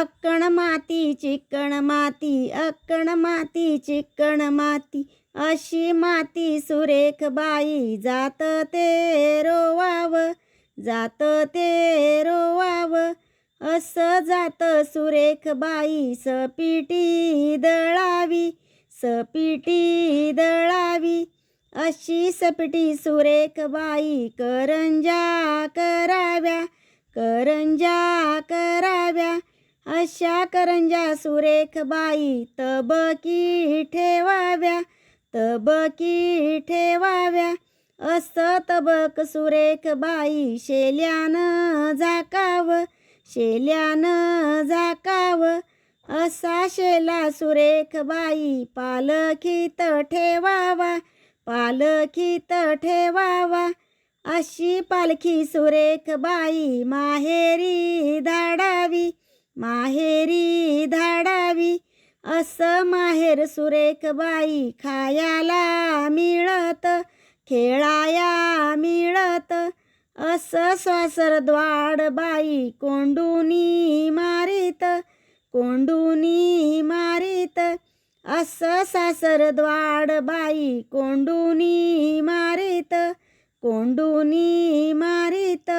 अक्कण माती चिकण माती अक्कण माती चिकण माती. अशी माती सुरेख बाई जात ते रोवाव जात ते रोवाव. असं जात सुरेख बाई सपिटी दळावी सपिटी दळावी. अशी सपटी सुरेख बाई करंजा कराव्या करंजा कराव्या. अशा करंजा सुरेख बाई तबकी ठेवाव्या तबकी ठेवाव्या. असं तबक सुरेख बाई शेल्यानं झाकाव शेल्यानं झाकाव. असा शेला सुरेख बाई पालखीत ठेवावा पालखीत ठेवावा. अशी पालखी सुरेख बाई माहेरी माहेरी धाडावी असं माहेर सुरेख बाई खायाला मिळत खेळाया मिळत असं सासर द्वाड बाई कोंडुनी मारीत कोंडुनी मारीत असं सासर द्वाड बाई कोंडुनी मारीत कोंडुनी मारीत.